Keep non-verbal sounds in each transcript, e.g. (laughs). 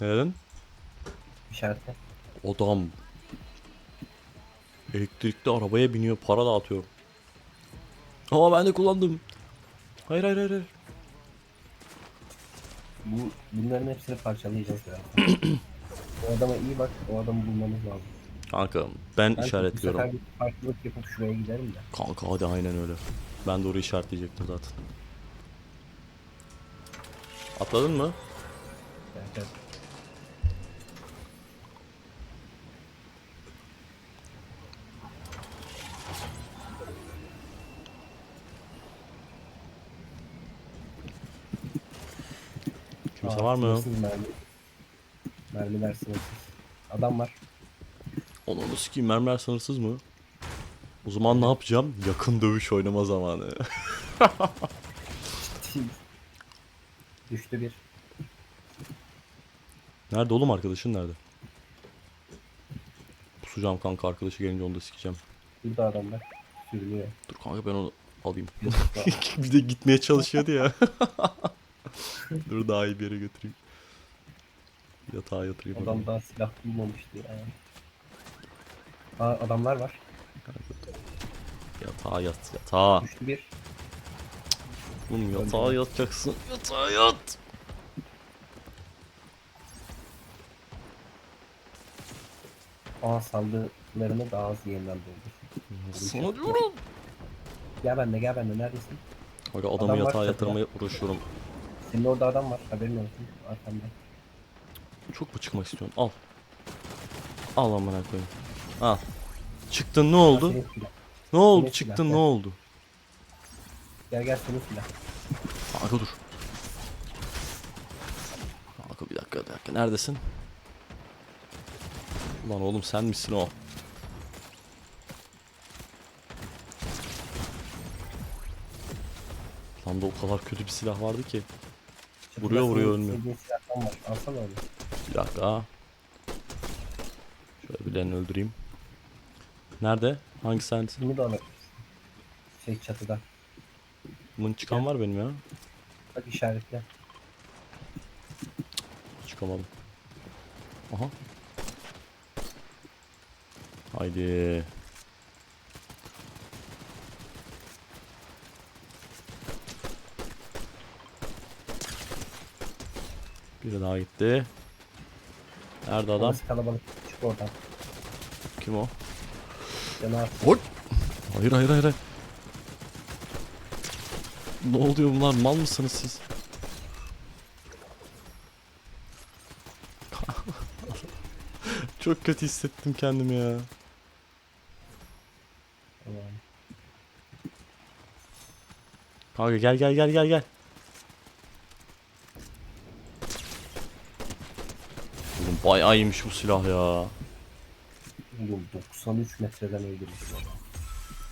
Neden? İşaretle. Adam elektrikli arabaya biniyor para dağıtıyor. Ama ben de kullandım. Hayır hayır hayır. hayır. Bu, bunların hepsini parçalayacağız ya. (clears throat) o adama iyi bak. O adamı bulmamız lazım. Kanka ben Ben işaretliyorum. Bir farklılık yapıp şuraya giderim de. Kanka hadi aynen öyle. Ben orayı işaretleyecektim zaten. Atladın mı? Kimse var mı? sınırsız Mermi. Mermiler sınırsız. Adam var. Onu sikeyim mermer sınırsız mı? O zaman ne yapacağım? Yakın dövüş oynama zamanı. (laughs) Düştü bir. Nerede oğlum arkadaşın nerede? Pusacağım kanka arkadaşı gelince onu da sikeceğim. Burada adamlar. Sürünüyor. Dur kanka ben onu alayım. Bir (laughs) de gitmeye çalışıyordu ya. (laughs) (laughs) Dur daha iyi bir yere götüreyim. Yatağa yatırayım. Adam adamı. daha silah bulmamıştı ya. Aa, adamlar var. Yatağa yat yatağa. Düştü bir. Oğlum yatağa yatacaksın. Yatağa yat. Aa saldırılarını daha az yeniden doldur. Sana diyorum. Gel benimle gel benimle neredesin? Kanka adamı Adam yatağa yatırmaya uğraşıyorum. Senin orada adam var haberin olsun arkamda. Çok mu çıkmak istiyorsun? Al. Al amına koyayım. Al. Çıktın ne oldu? Senin silah. Ne oldu? senin Çıktın silah, ne gel. oldu? Gel gel senin silah. Kanka dur. Kanka bir dakika bir dakika. Neredesin? Ulan oğlum sen misin o? Lan da o kadar kötü bir silah vardı ki. Vuruyor, vuruyor, ölmüyor. Alsana. Bir dakika. Şöyle birilerini öldüreyim. Nerede? Hangi sensin? Bunu da alabilirsin. Şey çatıda. Bunun çıkan var benim ya. Bak işaretle. Çıkamadım. Aha. Haydi. Biri daha gitti. Nerede adam? Orası kalabalık. Çık oradan. Kim o? Canavar. Oy! Hayır hayır hayır. Ne oluyor bunlar? Mal mısınız siz? (laughs) Çok kötü hissettim kendimi ya. Kanka gel gel gel gel gel. İyiymiş bu silah ya. Oğlum 93 metreden öldürmüş.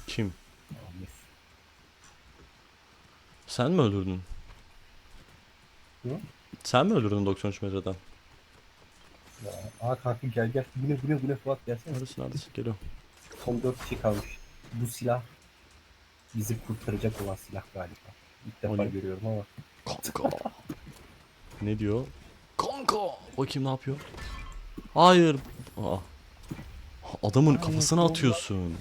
Kim? Namus. Sen mi öldürdün? Hı? Sen mi öldürdün 93 metreden? Ya, Aa kanka gel gel. Bu ne bu ne bu ne Fuat gelsene. Neredesin neredesin? Geliyorum. Son 4 kişi kalmış. Bu silah bizi kurtaracak olan silah galiba. İlk defa ne? görüyorum ama. Kanka. ne diyor? Kanka. O kim ne yapıyor? Hayır. Aa. Adamın kafasına atıyorsun.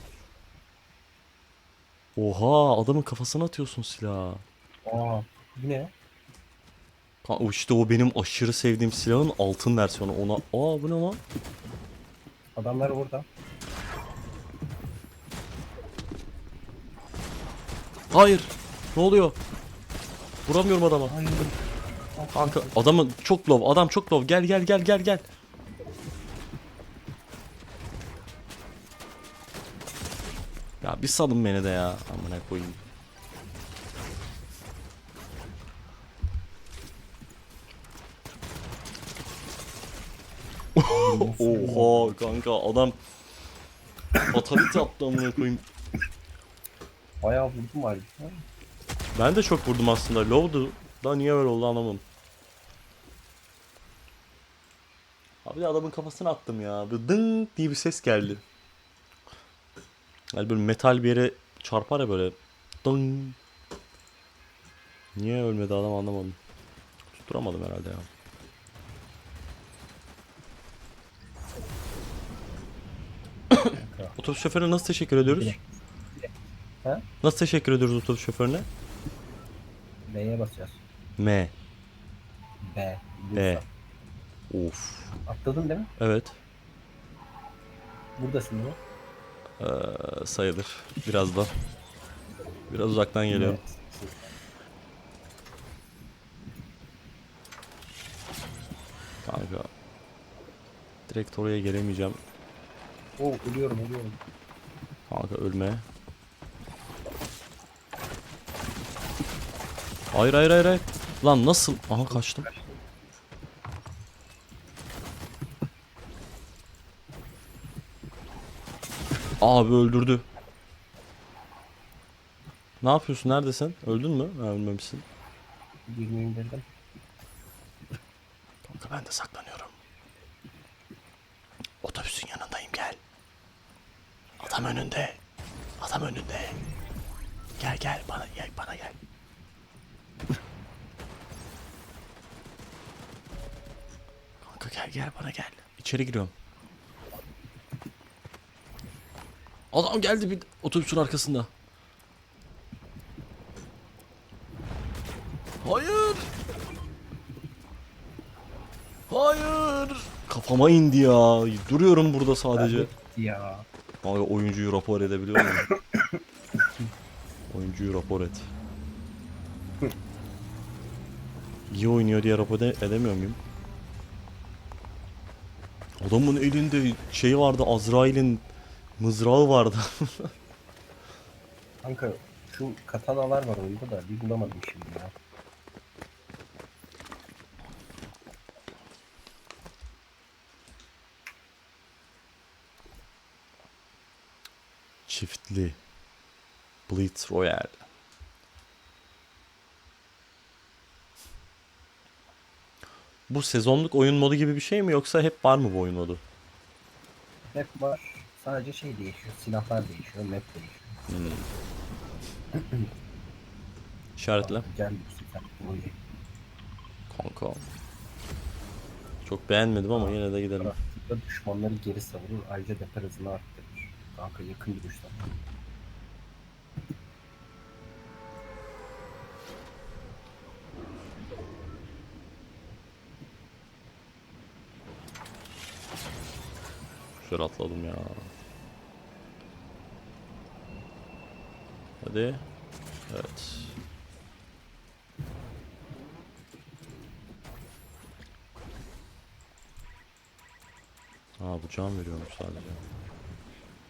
Oha adamın kafasına atıyorsun silahı. Aa bu ne? Kanka işte o benim aşırı sevdiğim silahın altın versiyonu. Ona aa bu ne lan? Adamlar orada. Hayır. Ne oluyor? Vuramıyorum adama. Hayır. Kanka adamın çok low. Adam çok low. Gel gel gel gel gel. Ya bir salın beni de ya. Amına koyayım. (laughs) Oha kanka adam fatality attı amına koyayım. Bayağı vurdum halbuki. ha. Ben de çok vurdum aslında. Low'du. Da niye öyle oldu anlamadım. Abi de adamın kafasına attım ya. Böyle dın diye bir ses geldi. Yani böyle metal bir yere çarpar ya böyle. Dın. Niye ölmedi adam anlamadım. Tutturamadım herhalde ya. (coughs) otobüs şoförüne nasıl teşekkür ediyoruz? Ha? Nasıl teşekkür ediyoruz otobüs şoförüne? B'ye basacağız. M. B. E. B. Of. Atladın değil mi? Evet. Buradasın değil mi? Ee, sayılır. Biraz da. Biraz uzaktan geliyorum. Evet. Kanka. Direkt oraya gelemeyeceğim. Oo ölüyorum ölüyorum. Kanka ölme. Hayır hayır hayır hayır. Lan nasıl? Aha kaçtım. Abi öldürdü. Ne yapıyorsun? Neredesin? Öldün mü? Ha, ölmemişsin. Birini indirdim. Kanka ben de saklanıyorum. Otobüsün yanındayım gel. Adam önünde. Adam önünde. Gel gel bana gel bana gel. Kanka gel gel bana gel. İçeri giriyorum. Adam geldi bir otobüsün arkasında. Hayır. Hayır. Kafama indi ya. Duruyorum burada sadece. Ya. Abi oyuncuyu rapor edebiliyor muyum? (coughs) oyuncuyu rapor et. İyi oynuyor diye rapor ede- edemiyor muyum? Adamın elinde şey vardı Azrail'in mızrağı vardı. Kanka şu katanalar var oyunda da bir bulamadım şimdi ya. Çiftli. Blitz Royale. Bu sezonluk oyun modu gibi bir şey mi yoksa hep var mı bu oyun modu? Map var. Sadece şey değişiyor. Silahlar değişiyor. Map değişiyor. (clears throat) İşaretle. Güzel bir süper oyun. Kanka. Çok beğenmedim ama yine de gidelim. Pratikte düşmanları geri savurur. Ayrıca depar hızını arttırır. Kanka yakın duruştan. Güzel atladım ya. Hadi. Evet. Aa bu can veriyormuş sadece.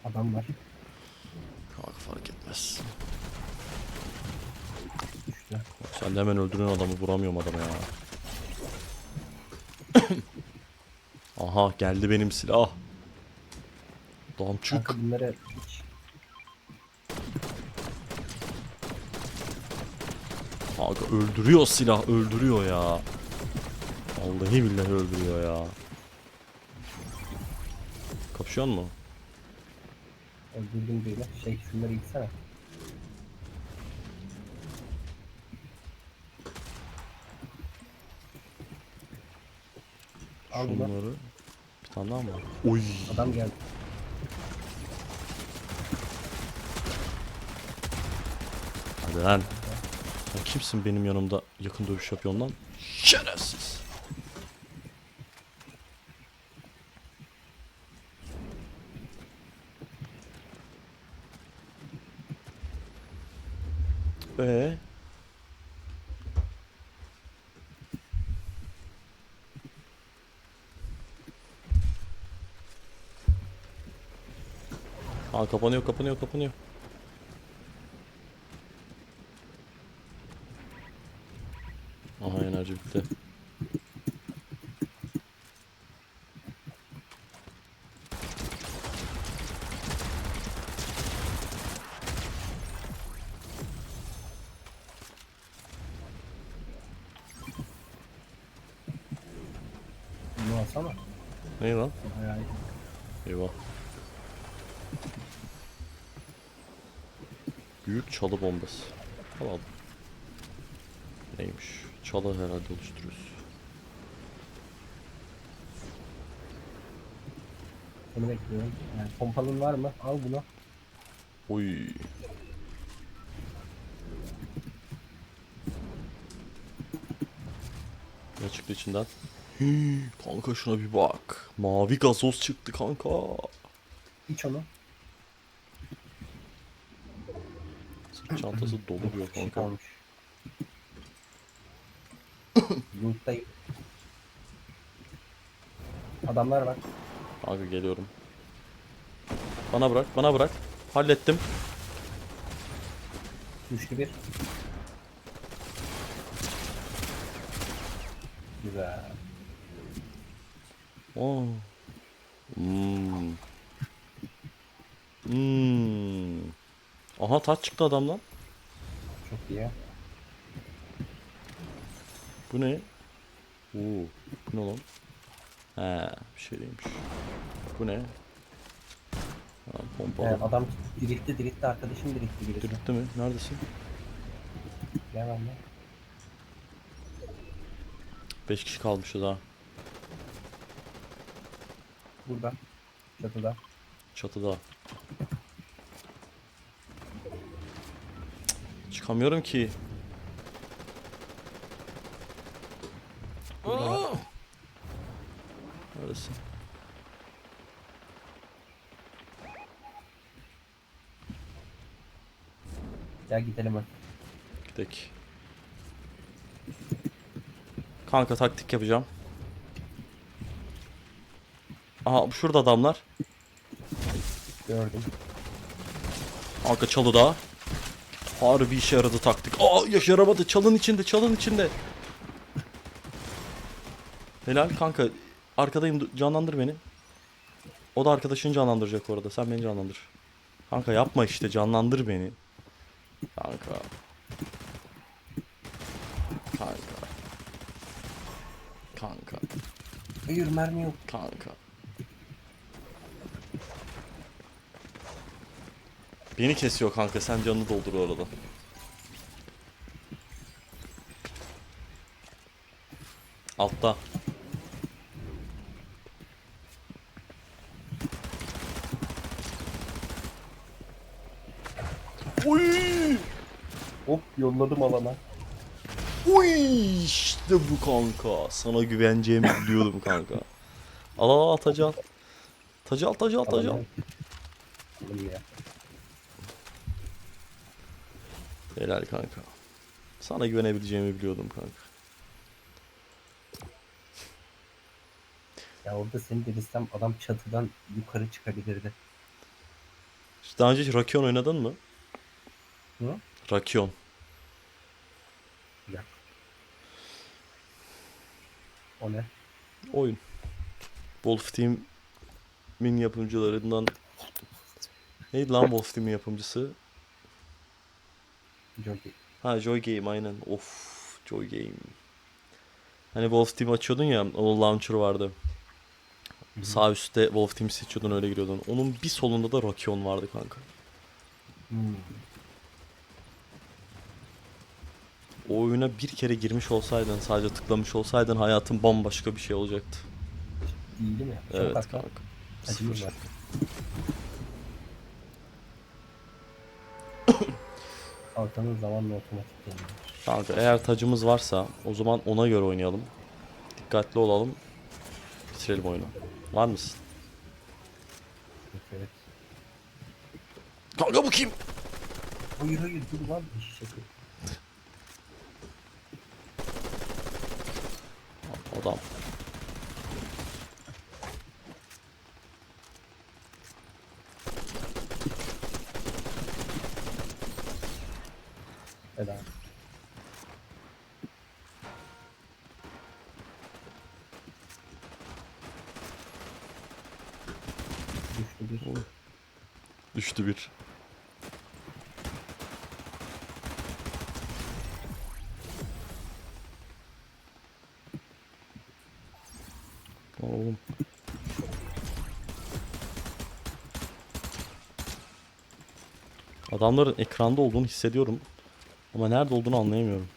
Adam var. Kanka fark etmez. Düştü. Sen de hemen öldürün adamı vuramıyorum adama ya. (coughs) Aha geldi benim silah. Damçık. Kanka bunları hiç Kanka öldürüyor silah öldürüyor ya. Vallahi billahi öldürüyor ya. Kapışıyor mu? öldürdüm böyle. Şey şunları yıksana. Al bunu. Şunları. Bir tane daha mı var? Oy. Adam geldi. Hadi lan. Kimsin benim yanımda yakın dövüş yapıyorsun lan? Şerefsiz. Ee? Aa kapanıyor kapanıyor kapanıyor. Aha enerji bitti. Bunu alsana. Ne lan? Bayağı iyi. Eyvah. Büyük çalı bombası. Alalım. Neymiş? Çalı herhalde oluşturuyoruz. Bunu bekliyorum. Yani pompalın var mı? Al bunu. Oy. Ne çıktı içinden? Hii, kanka şuna bir bak. Mavi gazoz çıktı kanka. İç onu. Çantası (laughs) dolu diyor Bir kanka. kalmış. (laughs) Loot'tayım. Adamlar var. Kanka geliyorum. Bana bırak, bana bırak. Hallettim. Güçlü bir. Güzel. Oo. Hmm. Hmm. Aha taç çıktı adamdan. Çok iyi. Bu ne? Oo. Bu ne lan? He, bir şey değilmiş. Bu ne? Ha, pompa Ee, adam. diriltti diriltti arkadaşım diriltti birisi. Dürüttü mü? Neredesin? Gel benimle. 5 kişi kalmışız ha. Burada. Çatıda. Çatıda. Çıkamıyorum ki. Aa! Neredesin? Gel gidelim hadi. Gidelim. Kanka taktik yapacağım. Aha şurada adamlar. Gördüm. Kanka çalıda. Harbi işe yaradı taktik. Aa yaş yaramadı. Çalın içinde, çalın içinde. Helal kanka. Arkadayım canlandır beni. O da arkadaşını canlandıracak orada. Sen beni canlandır. Kanka yapma işte canlandır beni. Kanka. Kanka. Kanka. Hayır mermi yok. Kanka. Beni kesiyor kanka sen canını doldur orada. Altta. Oy! Hop yolladım alana. Oy! İşte bu kanka. Sana güveneceğimi biliyordum kanka. Al al al tacı al. Tacı al tacı al tacı al. Alana. Alın ya. Helal kanka. Sana güvenebileceğimi biliyordum kanka. Ya orada seni delisem adam çatıdan yukarı çıkabilirdi. İşte Daha önce hiç Rakion oynadın mı? Hı? Rakion. Ya. O ne? Oyun. Wolf Team'in yapımcılarından Neydi lan Wolf Team'in yapımcısı? Jockey. Ha Joy Game aynen. Of Joy Game. Hani Wolf Team açıyordun ya o launcher vardı. Sağ üstte Wolf Team seçiyordun öyle giriyordun. Onun bir solunda da Rakion vardı kanka. Hmm. O oyuna bir kere girmiş olsaydın sadece tıklamış olsaydın hayatın bambaşka bir şey olacaktı. İyi değil mi? Çok Evet hatta. kanka. Sıfır. (coughs) Kalkanın zamanla otomatik deniyor. Kanka eğer tacımız varsa o zaman ona göre oynayalım. Dikkatli olalım. Bitirelim oyunu. Var mısın? Evet. Kanka bu kim? Hayır hayır dur lan. Şaka. Adam. Helal. Bir. Düştü bir. Oğlum. Adamların ekranda olduğunu hissediyorum. Ama nerede olduğunu anlayamıyorum.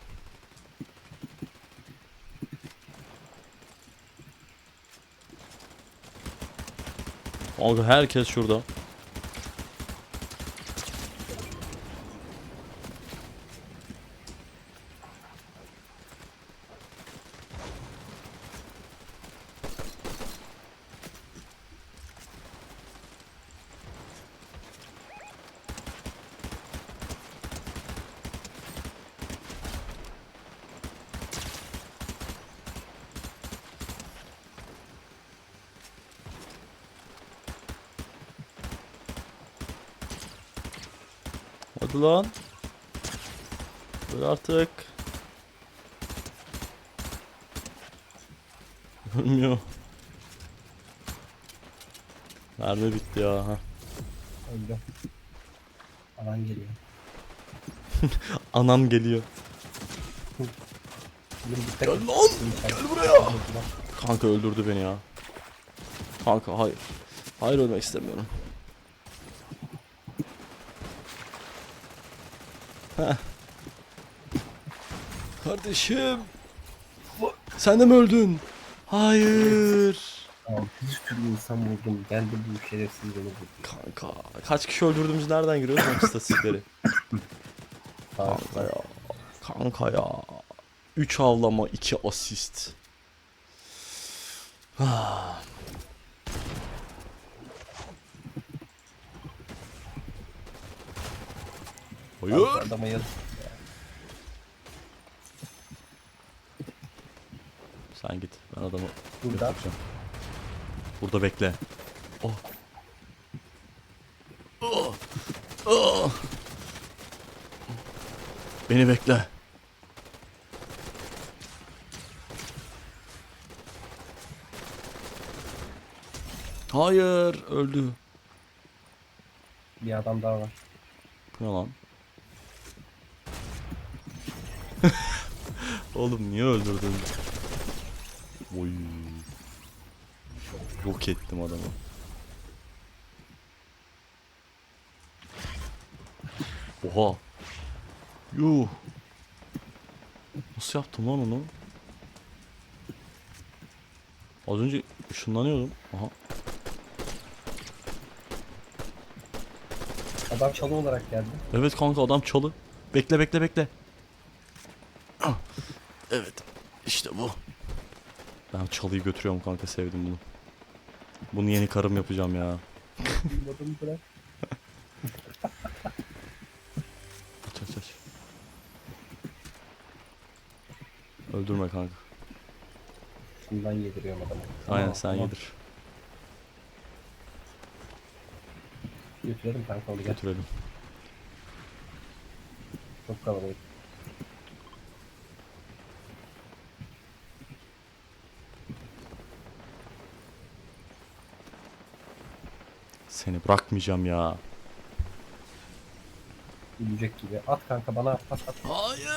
Kanka herkes şurada. Hadi lan. Öl artık. (laughs) Ölmüyor. Mermi bitti ya. Ha. Öldü. Geliyor. Anam geliyor. (laughs) Gel lan! Gel buraya! Kanka öldürdü beni ya. Kanka hayır. Hayır ölmek istemiyorum. (laughs) Kardeşim. Sen de mi öldün? Hayır. Tamam, bir sürü insan vurdum. Geldi bu şerefsiz beni vurdu. Kanka kaç kişi öldürdüğümüz nereden giriyoruz lan istatistikleri? (laughs) Kanka ya. Kanka ya. 3 avlama 2 asist. Hayır. Adama. Sen git. Ben adamı Burada. götüreceğim. Burada bekle. Oh. Oh. Oh. Beni bekle. Hayır, öldü. Bir adam daha var. Bu ne lan? (laughs) Oğlum niye öldürdün? Oy. Yok ettim adamı. Oha. Yuh. Nasıl yaptım lan onu? Az önce ışınlanıyordum. Aha. Adam çalı olarak geldi. Evet kanka adam çalı. Bekle bekle bekle. Evet. işte bu. Ben çalıyı götürüyorum kanka sevdim bunu. Bunu yeni karım yapacağım ya. Bırak. Aç aç aç. Öldürme kanka. Şundan yediriyorum adamı. Aynen sen tamam. yedir. Götürelim kanka onu gel. Götürelim. Çok kalabalık. Seni bırakmayacağım ya. Ölecek gibi. At kanka bana at at at. Hayır.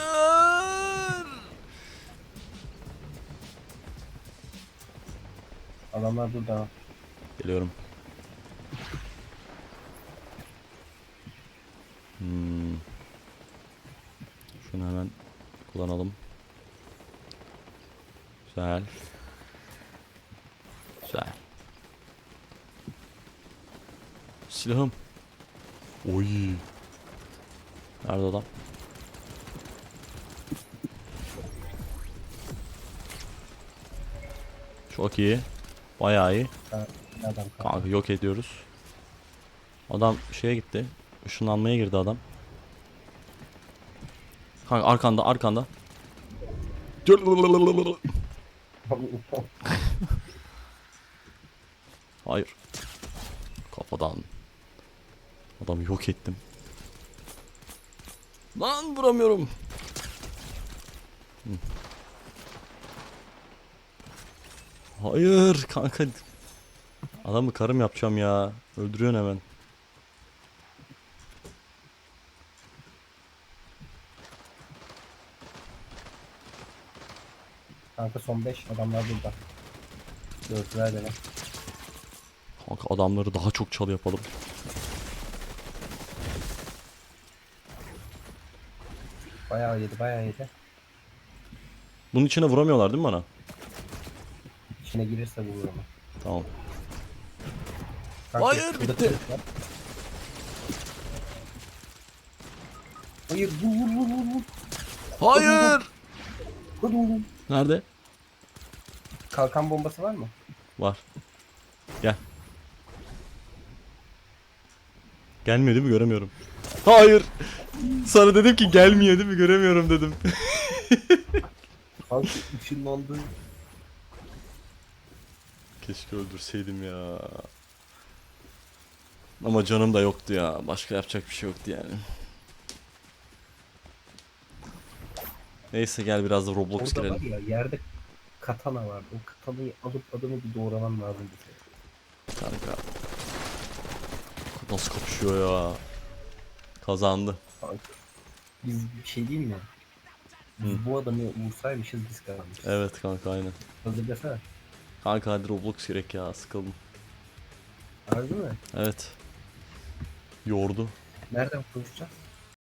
Adamlar burada. Geliyorum. Hmm. Şunu hemen kullanalım. Güzel. Güzel. Silahım. Oy. Nerede adam? Çok iyi. Bayağı iyi. Adam. Kanka yok ediyoruz. Adam şeye gitti. Işınlanmaya girdi adam. Kanka arkanda arkanda. (laughs) Hayır. Kafadan. Adamı yok ettim. Lan vuramıyorum. Hayır kanka. Adamı karım yapacağım ya. Öldürüyorsun hemen. Kanka son 5 adamlar burada. Gördüler beni. Kanka adamları daha çok çalı yapalım. Bayağı yedi bayağı yedi. Bunun içine vuramıyorlar değil mi bana? İçine girirse vurur ama. Tamam. Kanka, Hayır, şurada bitti. kılıç var. Hayır vur vur vur vur vur. Hayır. Hadi oğlum. Nerede? Kalkan bombası var mı? Var. Gel. Gelmiyor değil mi? Göremiyorum. Hayır. Sana dedim ki gelmiyor değil mi? Göremiyorum dedim. Kanka ışınlandı. Keşke öldürseydim ya. Ama canım da yoktu ya. Başka yapacak bir şey yoktu yani. Neyse gel biraz da Roblox Orada var girelim. ya yerde katana vardı. O katanayı alıp adamı bir doğraman lazım. Kanka. Nasıl kapışıyor ya. Kazandı. Kanka. Biz bir şey değil mi? Biz bu adamı vursaymışız biz kazanmışız. Evet kanka aynen. Hazır desene. Kanka hadi Roblox gerek ya sıkıldım. Harbi mi? Evet. Yordu. Nereden konuşacağız?